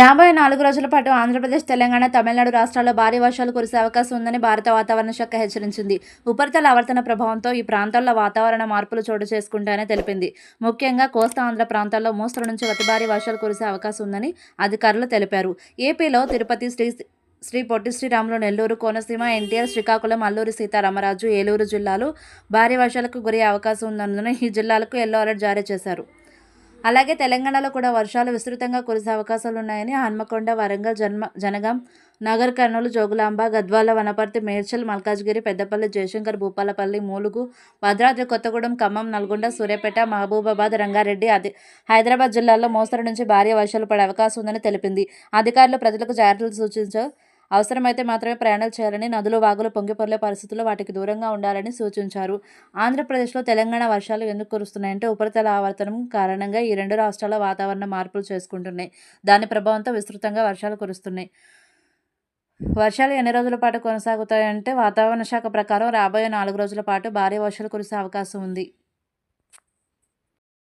రాబోయే నాలుగు రోజుల పాటు ఆంధ్రప్రదేశ్ తెలంగాణ తమిళనాడు రాష్ట్రాల్లో భారీ వర్షాలు కురిసే అవకాశం ఉందని భారత వాతావరణ శాఖ హెచ్చరించింది. ఉపరితల ఆవర్తన ప్రభావంతో ఈ ప్రాంతాల్లో వాతావరణ మార్పులు చోటు చేసుకుంటాయని తెలిపింది. ముఖ్యంగా కోస్తా ఆంధ్ర ప్రాంతాల్లో మోస్తరు నుంచి అతి భారీ వర్షాలు కురిసే అవకాశం ఉందని అధికారులు తెలిపారు. ఏపీలో తిరుపతి శ్రీ శ్రీ పొట్టి శ్రీరాములు నెల్లూరు కోనసీమ ఎన్టీఆర్ శ్రీకాకుళం అల్లూరి సీతారామరాజు ఏలూరు జిల్లాలు భారీ వర్షాలకు గురయ్యే అవకాశం ఉన్నందున ఈ జిల్లాలకు ఎల్లో అలర్ట్ జారీ చేశారు. అలాగే తెలంగాణలో కూడా వర్షాలు విస్తృతంగా కురిసే అవకాశాలు ఉన్నాయని హన్మకొండ వరంగల్ జన్మ జనగాం నగర్ కర్నూలు జోగులాంబ గద్వాల వనపర్తి మేడ్చల్ మల్కాజ్గిరి పెద్దపల్లి జయశంకర్ భూపాలపల్లి మూలుగు భద్రాద్రి కొత్తగూడెం ఖమ్మం నల్గొండ సూర్యాపేట మహబూబాబాద్ రంగారెడ్డి అది హైదరాబాద్ జిల్లాల్లో మోస్తరు నుంచి భారీ వర్షాలు పడే అవకాశం ఉందని తెలిపింది. అధికారులు ప్రజలకు జాగ్రత్తలు సూచించారు. అవసరమైతే మాత్రమే ప్రయాణాలు చేయాలని నదులు వాగులు పొంగిపొర్లే పరిస్థితుల్లో వాటికి దూరంగా ఉండాలని సూచించారు. ఆంధ్రప్రదేశ్లో తెలంగాణ వర్షాలు ఎందుకు కురుస్తున్నాయంటే ఉపరితల ఆవర్తనం కారణంగా ఈ రెండు రాష్ట్రాల వాతావరణ మార్పులు చేసుకుంటున్నాయి. దాని ప్రభావంతో విస్తృతంగా వర్షాలు కురుస్తున్నాయి. వర్షాలు ఎన్ని రోజుల పాటు కొనసాగుతాయంటే వాతావరణ శాఖ ప్రకారం రాబోయే నాలుగు రోజుల పాటు భారీ వర్షాలు కురిసే అవకాశం ఉంది.